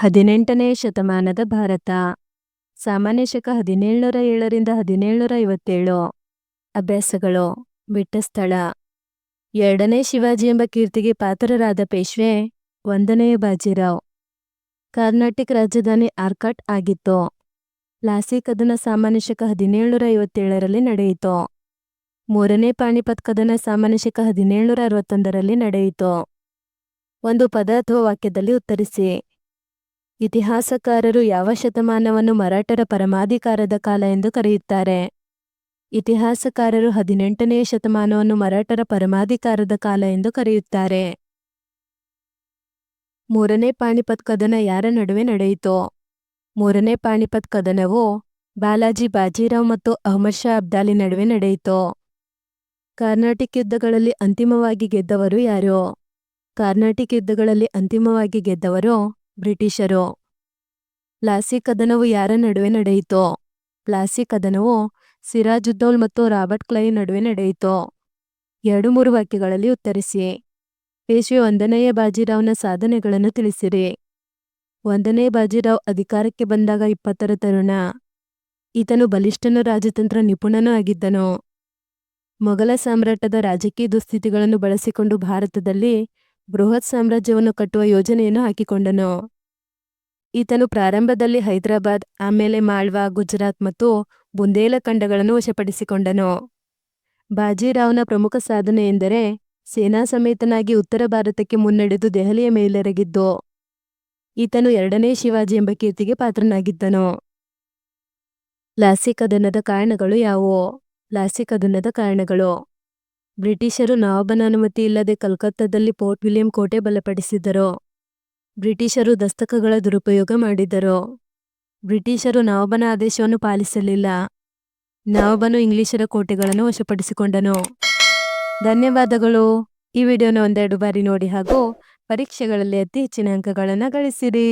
ಹದಿನೆಂಟನೇ ಶತಮಾನದ ಭಾರತ. ಸಾಮಾನ್ಯ ಶಕ ಹದಿನೇಳುನೂರ ಏಳರಿಂದ ಹದಿನೇಳುನೂರ ಐವತ್ತೇಳು. ಅಭ್ಯಾಸಗಳು. ಬಿಟ್ಟ ಸ್ಥಳ. ಎರಡನೇ ಶಿವಾಜಿ ಎಂಬ ಕೀರ್ತಿಗೆ ಪಾತ್ರರಾದ ಪೇಶ್ವೆ ಒಂದನೆಯ ಬಾಜಿರಾವ್. ಕರ್ನಾಟಕ ರಾಜಧಾನಿ ಆರ್ಕಾಟ್ ಆಗಿತ್ತು. ಲಾಸಿ ಕದನ ಸಾಮಾನ್ಯ ಶಕ ಹದಿನೇಳುನೂರ ಐವತ್ತೇಳರಲ್ಲಿ ನಡೆಯಿತು. ಮೂರನೇ ಪಾಣಿಪತ್ ಕದನ ಸಾಮಾನ್ಯ ಶಕ ಹದಿನೇಳುನೂರ ಅರವತ್ತೊಂದರಲ್ಲಿ ನಡೆಯಿತು. ಒಂದು ಪದ ಅಥವಾ ವಾಕ್ಯದಲ್ಲಿ ಉತ್ತರಿಸಿ. ಇತಿಹಾಸಕಾರರು ಯಾವ ಶತಮಾನವನ್ನು ಮರಾಠರ ಪರಮಾಧಿಕಾರದ ಕಾಲ ಎಂದು ಕರೆಯುತ್ತಾರೆ? ಇತಿಹಾಸಕಾರರು ಹದಿನೆಂಟನೆಯ ಶತಮಾನವನ್ನು ಮರಾಠರ ಪರಮಾಧಿಕಾರದ ಕಾಲ ಎಂದು ಕರೆಯುತ್ತಾರೆ. ಮೂರನೇ ಪಾಣಿಪತ್ ಕದನ ಯಾರ ನಡುವೆ ನಡೆಯಿತು? ಮೂರನೇ ಪಾಣಿಪತ್ ಕದನವು ಬಾಲಾಜಿ ಬಾಜಿರಾವ್ ಮತ್ತು ಅಹಮದ್ ಶಾ ಅಬ್ದಾಲಿ ನಡುವೆ ನಡೆಯಿತು? ಕಾರ್ನಾಟಿಕ್ ಯುದ್ಧಗಳಲ್ಲಿ ಅಂತಿಮವಾಗಿ ಗೆದ್ದವರು ಯಾರು? ಕಾರ್ನಾಟಿಕ್ ಯುದ್ಧಗಳಲ್ಲಿ ಅಂತಿಮವಾಗಿ ಗೆದ್ದವರು ಬ್ರಿಟಿಷರು. ಪ್ಲಾಸಿ ಕದನವು ಯಾರ ನಡುವೆ ನಡೆಯಿತು? ಪ್ಲಾಸಿ ಕದನವು ಸಿರಾಜುದ್ದೌಲ್ ಮತ್ತು ರಾಬರ್ಟ್ ಕ್ಲೈ ನಡುವೆ ನಡೆಯಿತು. ಎರಡು ಮೂರು ವಾಕ್ಯಗಳಲ್ಲಿ ಉತ್ತರಿಸಿ. ಪೇಶ್ವೆ ಒಂದನೆಯ ಬಾಜಿರಾವ್ನ ಸಾಧನೆಗಳನ್ನು ತಿಳಿಸಿರಿ. ಒಂದನೇ ಬಾಜಿರಾವ್ ಅಧಿಕಾರಕ್ಕೆ ಬಂದಾಗ ಇಪ್ಪತ್ತರ ತರುಣ. ಈತನು ಬಲಿಷ್ಠನು ರಾಜತಂತ್ರ ನಿಪುಣನೂ ಆಗಿದ್ದನು. ಮೊಘಲ ಸಾಮ್ರಾಟದ ರಾಜಕೀಯ ದುಸ್ಥಿತಿಗಳನ್ನು ಬಳಸಿಕೊಂಡು ಭಾರತದಲ್ಲಿ ಬೃಹತ್ ಸಾಮ್ರಾಜ್ಯವನ್ನು ಕಟ್ಟುವ ಯೋಜನೆಯನ್ನು ಹಾಕಿಕೊಂಡನು. ಈತನು ಪ್ರಾರಂಭದಲ್ಲಿ ಹೈದರಾಬಾದ್, ಆಮೇಲೆ ಮಾಳ್ವಾ, ಗುಜರಾತ್ ಮತ್ತು ಬುಂದೇಲಖಂಡಗಳನ್ನು ವಶಪಡಿಸಿಕೊಂಡನು. ಬಾಜಿರಾವ್ನ ಪ್ರಮುಖ ಸಾಧನೆ ಎಂದರೆ ಸೇನಾ ಸಮೇತನಾಗಿ ಉತ್ತರ ಭಾರತಕ್ಕೆ ಮುನ್ನಡೆದು ದೆಹಲಿಯ ಮೇಲೆರಗಿದ್ದು, ಈತನು ಎರಡನೇ ಶಿವಾಜಿ ಎಂಬ ಕೀರ್ತಿಗೆ ಪಾತ್ರನಾಗಿದ್ದನು. ಲಾಸಿ ಕದನದ ಕಾರಣಗಳು ಯಾವುವು? ಲಾಸಿ ಕದನದ ಕಾರಣಗಳು. ಬ್ರಿಟಿಷರು ನವಾಬನ ಅನುಮತಿ ಇಲ್ಲದೆ ಕಲ್ಕತ್ತಾದಲ್ಲಿ ಪೋರ್ಟ್ ವಿಲಿಯಂ ಕೋಟೆ ಬಲಪಡಿಸಿದರು ಬ್ರಿಟಿಷರು ದಸ್ತಕಗಳ ದುರುಪಯೋಗ ಮಾಡಿದರು ಬ್ರಿಟಿಷರು ನವಾಬನ ಆದೇಶವನ್ನು ಪಾಲಿಸಲಿಲ್ಲ. ನವಾಬನು ಇಂಗ್ಲಿಷರ ಕೋಟೆಗಳನ್ನು ವಶಪಡಿಸಿಕೊಂಡನು. ಧನ್ಯವಾದಗಳು. ಈ ವಿಡಿಯೋನ ಒಂದೆರಡು ಬಾರಿ ನೋಡಿ ಹಾಗೂ ಪರೀಕ್ಷೆಗಳಲ್ಲಿ ಅತಿ ಹೆಚ್ಚಿನ ಅಂಕಗಳನ್ನು ಗಳಿಸಿರಿ.